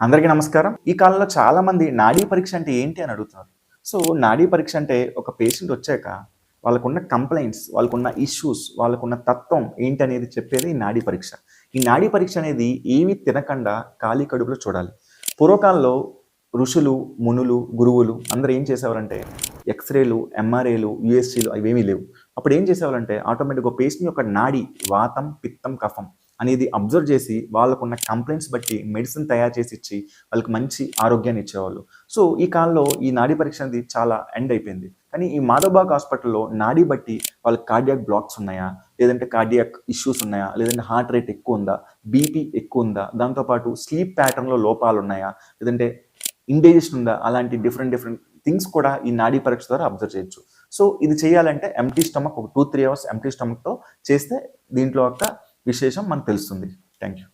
అందరికీ నమస్కారం. ఈ కాలంలో చాలా మంది నాడీ పరీక్ష అంటే ఏంటి అని అడుగుతున్నారు. సో నాడీ పరీక్ష అంటే ఒక పేషెంట్ వచ్చాక వాళ్ళకున్న కంప్లైంట్స్ వాళ్ళకున్న ఇష్యూస్ వాళ్ళకున్న తత్వం ఏంటి అనేది చెప్పేది ఈ నాడీ పరీక్ష. ఈ నాడీ పరీక్ష అనేది ఏమీ తినకుండా ఖాళీ కడుపులో చూడాలి. పూర్వకాలంలో ఋషులు మునులు గురువులు అందరూ ఏం చేసేవారంటే ఎక్స్రేలు ఎంఆర్ఏలు యుఎస్సీలు అవేమీ లేవు. అప్పుడు ఏం చేసేవారంటే ఆటోమేటిక్గా పేషెంట్ యొక్క నాడి వాతం పిత్తం కఫం అనేది అబ్జర్వ్ చేసి వాళ్ళకున్న కంప్లైంట్స్ బట్టి మెడిసిన్ తయారు చేసి ఇచ్చి వాళ్ళకి మంచి ఆరోగ్యాన్ని ఇచ్చేవాళ్ళు. సో ఈ కాలంలో ఈ నాడీ పరీక్ష అనేది చాలా ఎండ్ అయిపోయింది. కానీ ఈ మాధవబాగ్ హాస్పిటల్లో నాడీ బట్టి వాళ్ళకి కార్డియాక్ బ్లాక్స్ ఉన్నాయా? లేదంటే కార్డియాక్ ఇష్యూస్ ఉన్నాయా? లేదంటే హార్ట్ రేట్ ఎక్కువ ఉందా? బీపీ ఎక్కువ ఉందా? దాంతోపాటు స్లీప్ ప్యాటర్న్లో లోపాలు ఉన్నాయా? లేదంటే ఇండైజెషన్ ఉందా? అలాంటి డిఫరెంట్ డిఫరెంట్ థింగ్స్ కూడా ఈ నాడీ పరీక్ష ద్వారా అబ్జర్వ్ చేయొచ్చు. సో ఇది చేయాలంటే ఎంటీ స్టమక్ ఒక టూ త్రీ అవర్స్ ఎంటీ స్టమక్తో చేస్తే దీంట్లో యొక్క విశేషం మనకు తెలుస్తుంది. Thank you